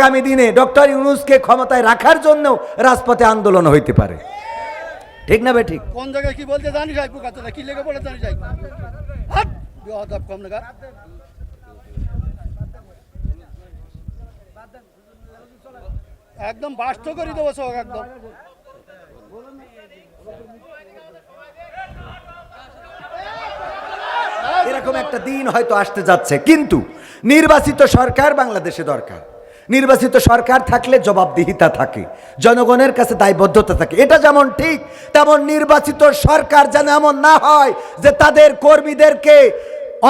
আগামী দিনে ডক্টর ইউনুসকে ক্ষমতায় রাখার জন্য রাজপথে আন্দোলন হইতে পারে। ঠিক না বে ঠিক? কোন জায়গায় কি বলতে জানি যাই পোকাতে কি লেগে পড়ে জানি যাই বেয়াদব কম নাগা একদম বাস্ত করে দেবো সব একদম। এরকম একটা দিন হয়তো আসতে যাচ্ছে কিন্তু নির্বাচিত সরকার বাংলাদেশে দরকার। নির্বাচিত সরকার থাকলে জবাবদিহিতা থাকে, জনগণের কাছে দায়বদ্ধতা থাকে। এটা যেমন ঠিক, তেমন নির্বাচিত সরকার যেন এমন না হয় যে তাদের কর্মীদেরকে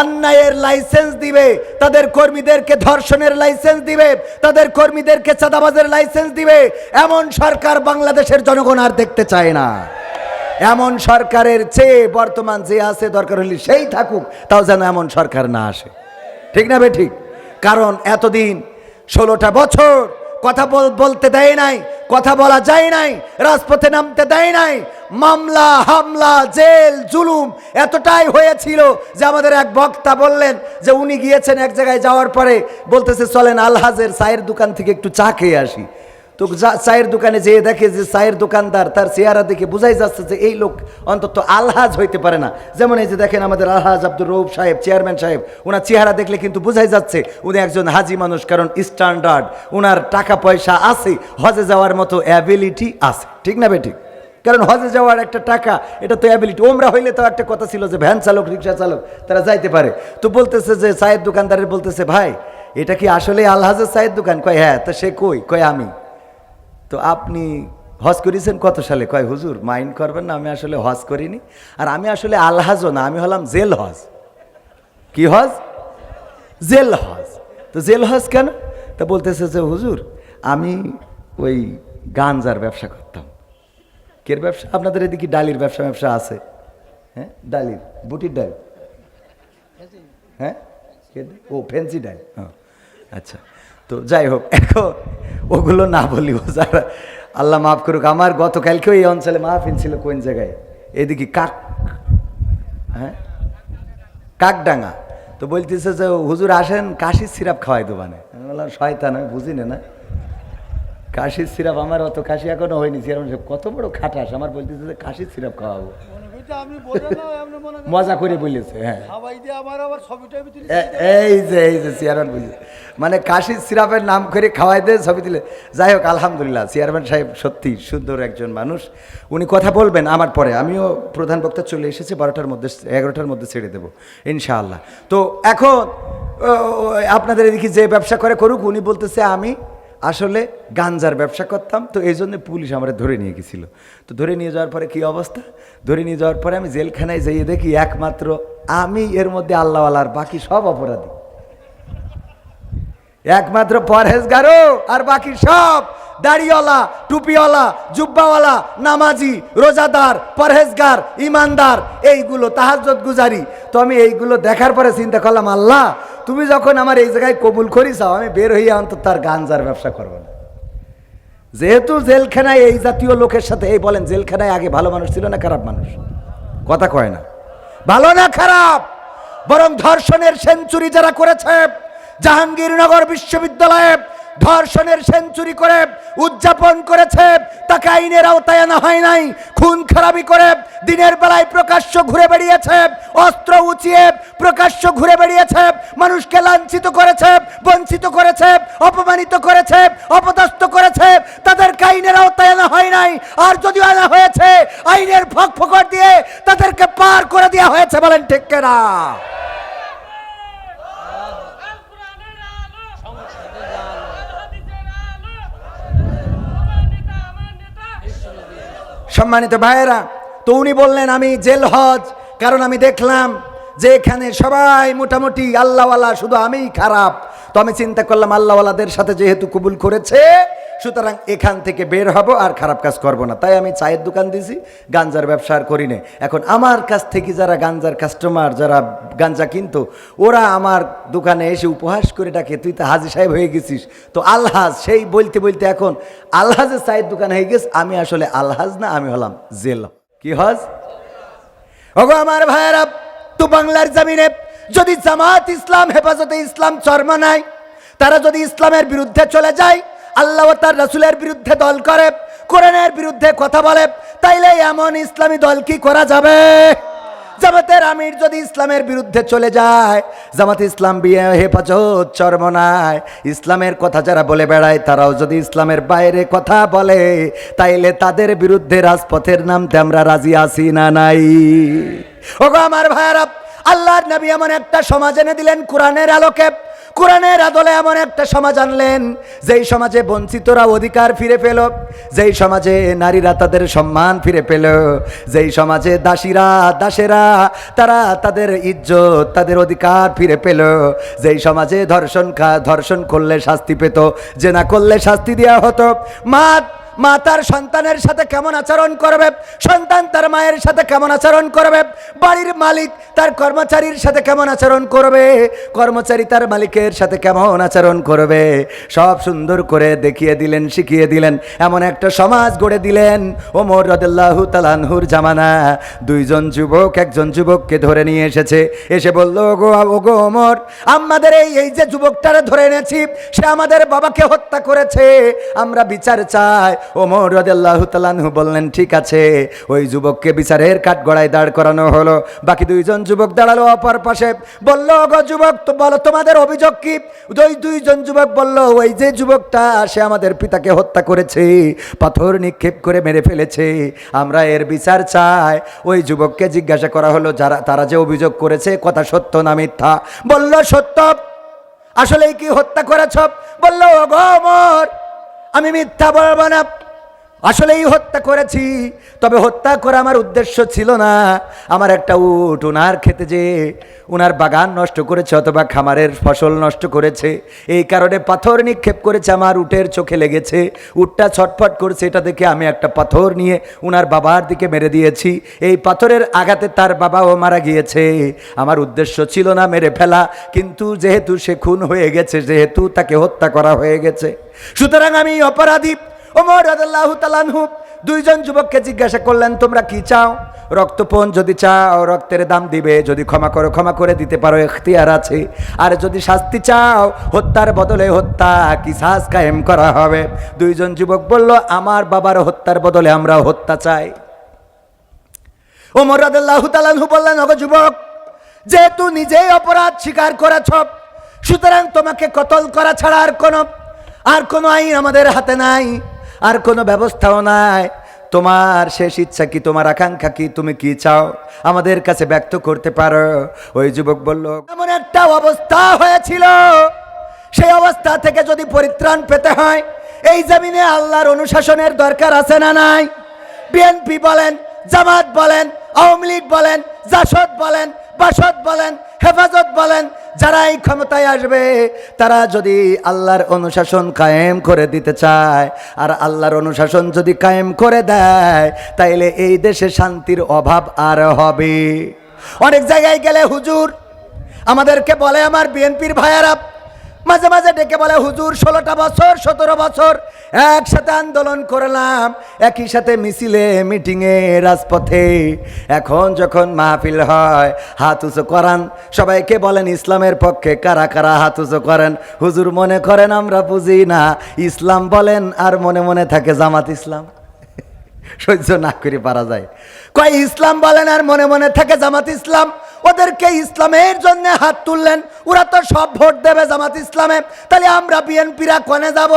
অন্যায়ের লাইসেন্স দিবে, তাদের কর্মীদেরকে ধর্ষণের লাইসেন্স দিবে, তাদের কর্মীদেরকে চাঁদাবাজের লাইসেন্স দিবে। এমন সরকার বাংলাদেশের জনগণ আর দেখতে চায় না। এমন সরকারের চেয়ে বর্তমান যে আছে, দরকার হলে সেই থাকুক, তাও যেন এমন সরকার না আসে। ঠিক না বে ঠিক? কারণ এতদিন ষোলোটা বছর কথা বল- বলতে দেয় নাই, কথা বলা যায় নাই, রাজপথে নামতে দেয় নাই। মামলা, হামলা, জেল, জুলুম এতটাই হয়েছিল যে আমাদের এক বক্তা বললেন যে উনি গিয়েছেন এক জায়গায় যাওয়ার পরে বলতেছে, চলেন আলহাজের সায়ের দোকান থেকে একটু চা খেয়ে আসি। তো চায়ের দোকানে যেয়ে দেখে যে চায়ের দোকানদার তার চেহারা দেখে বোঝাই যাচ্ছে যে এই লোক অন্তত আলহাজ হইতে পারে না। যেমন এই যে দেখেন আমাদের আলহাজ আব্দুর রৌফ সাহেব, চেয়ারম্যান সাহেব, ওনার চেহারা দেখলে কিন্তু বোঝাই যাচ্ছে উনি একজন হাজি মানুষ, কারণ স্ট্যান্ডার্ড ওনার টাকা পয়সা আছে, হজে যাওয়ার মতো অ্যাবিলিটি আছে। ঠিক না বেঠিক কারণ হজে যাওয়ার একটা টাকা, এটা তো অ্যাবিলিটি ওমরা হইলে তো একটা কথা ছিল যে ভ্যান চালক, রিক্সা চালক, তারা যাইতে পারে। তো বলতেছে যে চায়ের দোকানদারের বলতেছে, ভাই, এটা কি আসলে আলহাজের চায়ের দোকান? কয় হ্যাঁ তো সে কই? কয়, আমি। তো আপনি হজ করেছেন কত সালে? কয়, হুজুর, মাইন্ড করবেন না, আমি আসলে হজ করিনি। আর আমি আসলে আলহাজও না, আমি হলাম জেল হজ। কি হজ? জেল হজ। তো জেল হজ কেন? তা বলতেছে যে, হুজুর, আমি ওই গাঞ্জার ব্যবসা করতাম। কের ব্যবসা? আপনাদের এদিকে ডালির ব্যবসা ব্যবসা আছে। হ্যাঁ ডালির, বুটির ডাল। হ্যাঁ ও ফ্যান্সি ডাল। হ্যাঁ আচ্ছা। তো যাই হোক, এখন ওগুলো না বলি, ও যারা আল্লাহ মাফ করুক, আমার গতকালকেও এই অঞ্চলে মাহফিল ছিল কোন জায়গায়? এদিকে কাক হ্যাঁ? কাকডাঙ্গা। তো বলতেছে যে, হুজুর আসেন, কাশির সিরাপ খাওয়াই দোকানে বললাম, শয়তান, আমি বুঝি না? কাশির সিরাপ আমার অত কাশি এখনও হয়নি, সিরাপ কত বড় খাটাস, আমার বলতেছে যে, কাশির সিরাপ খাওয়াবো। মনে মজা করে বলেছে হ্যাঁ। এই যে এই যে চেয়ারম্যান বুঝে। মানে কাশির সিরাপের নাম করে খাওয়াই দেয় ছবি দিলে যাই হোক আলহামদুলিল্লাহ চেয়ারম্যান সাহেব সত্যি সুন্দর একজন মানুষ। উনি কথা বলবেন আমার পরে। আমিও প্রধান বক্তা চলে এসেছি বারোটার মধ্যে এগারোটার মধ্যে ছেড়ে দেবো ইনশাআল্লাহ। তো এখন আপনাদের এদিকে যে ব্যবসা করে করুক উনি বলতেছে আমি আসলে গাঞ্জার ব্যবসা করতাম, তো এই জন্য পুলিশ আমার ধরে নিয়ে গেছিল। তো ধরে নিয়ে যাওয়ার পরে কি অবস্থা? ধরে নিয়ে যাওয়ার পরে আমি জেলখানায় যাইয়ে দেখি একমাত্র আমি, এর মধ্যে আল্লাহওয়ালার বাকি সব অপরাধী। একমাত্র পরহেজগারও, আর বাকি সব দাড়িওয়ালা, টুপিওয়ালা, জুব্বাওয়ালা, নামাজি, রোজাদার, পরহেজগার, ইমানদার, এইগুলো তাহাজ্জত গুজারি। তো আমি এইগুলো দেখার পরে চিন্তা করলাম, আল্লাহ, তুমি যখন আমার এই জায়গায় কবুল করিসাও আমি বের হইয়া অন্তত তার গাঞ্জার ব্যবসা করব না। যেহেতু জেলখানায় এই জাতীয় লোকের সাথে, এই বলেন, জেলখানায় আগে ভালো মানুষ ছিল না খারাপ মানুষ? কথা কয় না। ভালো না খারাপ, বরং ধর্ষণের সেঞ্চুরি যারা করেছে, জাহাঙ্গীরনগর বিশ্ববিদ্যালয়ে ধর্ষণের সেঞ্চুরি করে, উদযাপন করেছে, তাকে আইনের আওতায় আনা হয় নাই, খুন খারাপি করে, দিনের বেলায় প্রকাশ্য ঘুরে বেড়িয়েছে, অস্ত্র উঁচিয়ে প্রকাশ্য ঘুরে বেড়িয়েছে, মানুষকে লাঞ্ছিত করেছে, বঞ্চিত করেছে, অপমানিত করেছে, অপদস্থ করেছে, তাদেরকে আইনের আওতায় আনা হয় নাই, আর যদিও আনা হয়েছে, আইনের ফক ফকর দিয়ে তাদেরকে পার করে দেওয়া হয়েছে, বলেন ঠিক কেনা? সম্মানিত ভাইয়েরা, তো উনি বললেন, আমি জেল হজ, কারণ আমি দেখলাম যে এখানে সবাই মোটামুটি আল্লাহওয়ালা, শুধু আমিই খারাপ। তো আমি চিন্তা করলাম আল্লাহওয়ালাদের সাথে যেহেতু কবুল করেছে, সুতরাং এখান থেকে বের হব আর খারাপ কাজ করব না। তাই আমি চায়ের দোকান দিছি, গাঞ্জার ব্যবসা আর করি না এখন আমার কাছ থেকে যারা গাঞ্জার কাস্টমার যারা গাঞ্জা কিনতো, ওরা আমার দোকানে এসে উপহাস করে ডাকে, তুই তো হাজি সাহেব হয়ে গেছিস। তো আলহাজ, সেই বলতে বলতে এখন আলহাজের চায়ের দোকান হয়ে গেছে, আমি আসলে আলহাজ না, আমি হলাম জেল। কি হজ? ওগো আমার ভাইয়েরা, তো বাংলার জমিনে যদি জামাত ইসলাম, হেফাজতে ইসলাম চর্ম নাই, তারা যদি ইসলামের বিরুদ্ধে চলে যায়, আল্লাহ তার রসুলের বিরুদ্ধে দল করে, কোরআনের বিরুদ্ধে কথা বলে, তাইলে এমন ইসলামী দল কি করা যাবে? জামাতের আমির যদি ইসলামের বিরুদ্ধে চলে যায়, জামাত ইসলাম বিয়ে, হেফাজত চরমনায় ইসলামের কথা যারা বলে বেড়ায়, তারাও যদি ইসলামের বাইরে কথা বলে, তাইলে তাদের বিরুদ্ধে রাজপথের নামতে আমরা রাজি আছি না নাই? ওগো আমার ভাইয়ারা আল্লাহর নবী এমন একটা সমাজ এনে দিলেন, কোরআনের আলোকে। কোরআনের আদলে এমন একটা সমাজ আনলেন, যেই সমাজে বঞ্চিতরা অধিকার ফিরে পেল, যেই সমাজে নারীরা তাদের সম্মান ফিরে পেল, যেই সমাজে দাসীরা, দাসেরা, তারা তাদের ইজ্জত, তাদের অধিকার ফিরে পেল, যেই সমাজে ধর্ষণ খা, ধর্ষণ করলে শাস্তি পেত যে না করলে শাস্তি দেওয়া হতো। মা মা তার সন্তানের সাথে কেমন আচরণ করবে? সন্তান তার মায়ের সাথে কেমন আচরণ করবে? বাড়ির মালিক তার কর্মচারীর সাথে কেমন আচরণ করবে? কর্মচারী তার মালিকের সাথে কেমন আচরণ করবে? সব সুন্দর করে দেখিয়ে দিলেন, শিখিয়ে দিলেন। এমন একটা সমাজ গড়ে দিলেন ওমর রদুল্লাহু তালানহুর জামানা। দুইজন যুবক, একজন যুবককে ধরে নিয়ে এসেছে। এসে বলল, ওগো ওগো ওমর, আমাদের এই এই যে যুবকটারে ধরে এনেছি, সে আমাদের বাবাকে হত্যা করেছে। আমরা বিচার চাই ওমর রদাল্লাহ তালানহু বললেন, ঠিক আছে, ওই যুবককে বিচারের কাঠ গড়ায় দাঁড় করানো হলো। বাকি দুইজন যুবক দাঁড়াল অপর পাশে। বলল গো যুবক, তো বলো, তোমাদের অভিযোগ কি? ওই দুইজন যুবক বলল, ওই যে যুবকটা, সে আমাদের পিতাকে হত্যা করেছে, পাথর নিক্ষেপ করে মেরে ফেলেছে। আমরা এর বিচার চাই। ওই যুবককে জিজ্ঞাসা করা হলো, যারা, তারা যে অভিযোগ করেছে, কথা সত্য না মিথ্যা? বলল, সত্য। আসলেই কি হত্যা করেছ? বলল ও গো অমর আমি মিথ্যা বলব না। আসলেই হত্যা করেছি, তবে হত্যা করা আমার উদ্দেশ্য ছিল না। আমার একটা উট ওনার খেতে যে ওনার বাগান নষ্ট করেছে অথবা খামারের ফসল নষ্ট করেছে, এই কারণে পাথর নিক্ষেপ করেছে, আমার উটের চোখে লেগেছে। উটটা ছটফট করছে, এটা দেখে আমি একটা পাথর নিয়ে ওনার বাবার দিকে মেরে দিয়েছি। এই পাথরের আঘাতে তার বাবাও মারা গিয়েছে। আমার উদ্দেশ্য ছিল না মেরে ফেলা, কিন্তু যেহেতু সে খুন হয়ে গেছে, যেহেতু তাকে হত্যা করা হয়ে গেছে। সুতরাং আমি অপরাধী ওমর রাদিয়াল্লাহু তাআলাহু দুইজন যুবককে জিজ্ঞাসা করলেন, তোমরা কি চাও? রক্তপণ যদি চাও, রক্তের দাম দিবে। যদি ক্ষমা করো, ক্ষমা করে দিতে পারো এখতিয়ার আছে। আর যদি শাস্তি চাও, হত্যার বদলে হত্যা কিসাস কায়েম করা হবে? দুইজন যুবক বলল, আমার বাবার হত্যার বদলে আমরা হত্যা চাই। ওমর রাদিয়াল্লাহু তাআলাহু বললেন, ওগো যুবক, যেহেতু নিজেই অপরাধ স্বীকার করেছ, সুতরাং তোমাকে কতল করা ছাড়া আর কোনো আর কোনো আইন আমাদের হাতে নাই। আর কোনো ব্যবস্থাও নাই। তোমার শেষ ইচ্ছা কি, তোমার আকাঙ্ক্ষা কি, তুমি কি চাও? আমাদের কাছে ব্যক্ত করতে পারো। ওই যুবক বলল, এমন একটা অবস্থা হয়েছিল। সেই অবস্থা থেকে যদি পরিত্রাণ পেতে হয়, এই জমিনে আল্লাহর অনুশাসনের দরকার আছে না নাই? বিএনপি বলেন, জামাত বলেন, আওয়ামী লীগ বলেন, জাসদ বলেন, বাসদ বলেন, হেফাজত বলেন যারা এই ক্ষমতায় আসবে, তারা যদি আল্লাহর অনুশাসন কায়েম করে দিতে চায়, আর আল্লাহর অনুশাসন যদি কায়েম করে দেয়, তাইলে এই দেশে শান্তির অভাব আর হবে। অনেক জায়গায় গেলে হুজুর, আমাদেরকে বলে আমার বিএনপির ভাইয়ারা মাঝে মাঝে ডেকে বলে, হুজুর, ষোলোটা বছর, সতেরো বছর একসাথে আন্দোলন করলাম, একই সাথে মিছিলে, মিটিংয়ে, রাজপথে। এখন যখন মাহফিল হয়, হাত উঁচু করান। সবাইকে বলেন, ইসলামের পক্ষে কারা কারা হাত উঁচু করেন? হুজুর মনে করেন, আমরা বুঝি না। ইসলাম বলেন, আর মনে মনে থাকে জামাত ইসলাম। সহ্য না করে পারা যায়। কয়, ইসলাম বলেন, আর মনে মনে থাকে জামাত ইসলাম? ওদেরকে ইসলামের জন্য হাত তুললেন। ওরা তো সব ভোট দেবে জামাত ইসলামে। তাহলে আমরা বিএনপিরা কনে যাব?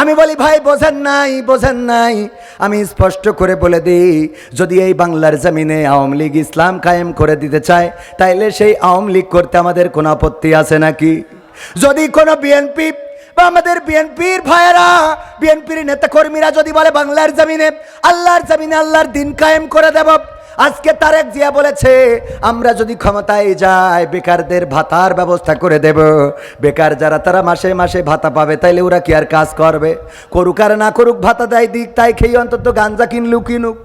আমি বলি, ভাই, বোঝেন নাই বোঝেন নাই। আমি স্পষ্ট করে বলে দিই, যদি এই বাংলার জমিনে আওয়ামী লীগ ইসলাম কায়েম করে দিতে চায়, তাইলে সেই আওয়ামী লীগ করতে আমাদের কোনো আপত্তি আছে নাকি? যদি কোনো বিএনপি, বা আমাদের বিএনপির ভাইয়েরা, বিএনপির নেতাকর্মীরা যদি বলে, বাংলার জমিনে, আল্লাহর জমিনে আল্লাহর দিন কায়েম করে দেব। আজকে তারেক জিয়া বলেছে, আমরা যদি ক্ষমতায় যাই, বেকারদের ভাতার ব্যবস্থা করে দেব। বেকার যারা, তারা মাসে মাসে ভাতা পাবে, তাইলে ওরা কি আর কাজ করবে? করুক আর না করুক, ভাতা দেয় দিক, তাই খেয়ে অন্তত গাঞ্জা কিনলুক, কিনুক।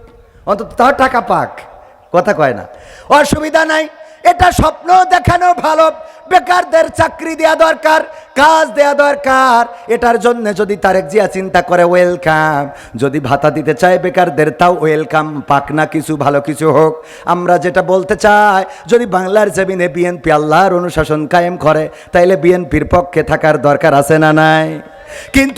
অন্তত তাও টাকা পাক। কথা কয় না। অসুবিধা নাই। এটা স্বপ্ন দেখানো ভালো। বেকারদের চাকরি দেয়া দরকার, কাজ দেয়া দরকার। এটার জন্য যদি তারেক জিয়া চিন্তা করে ওয়েলকাম যদি ভাতা দিতে চায় বেকারদের, তাও ওয়েলকাম পাক না কিছু, ভালো কিছু হোক। আমরা যেটা বলতে চাই, যদি বাংলার জমিনে বিএনপি আল্লাহর অনুশাসন কায়েম করে, তাইলে বিএনপির পক্ষে থাকার দরকার আছে না নাই? কিন্তু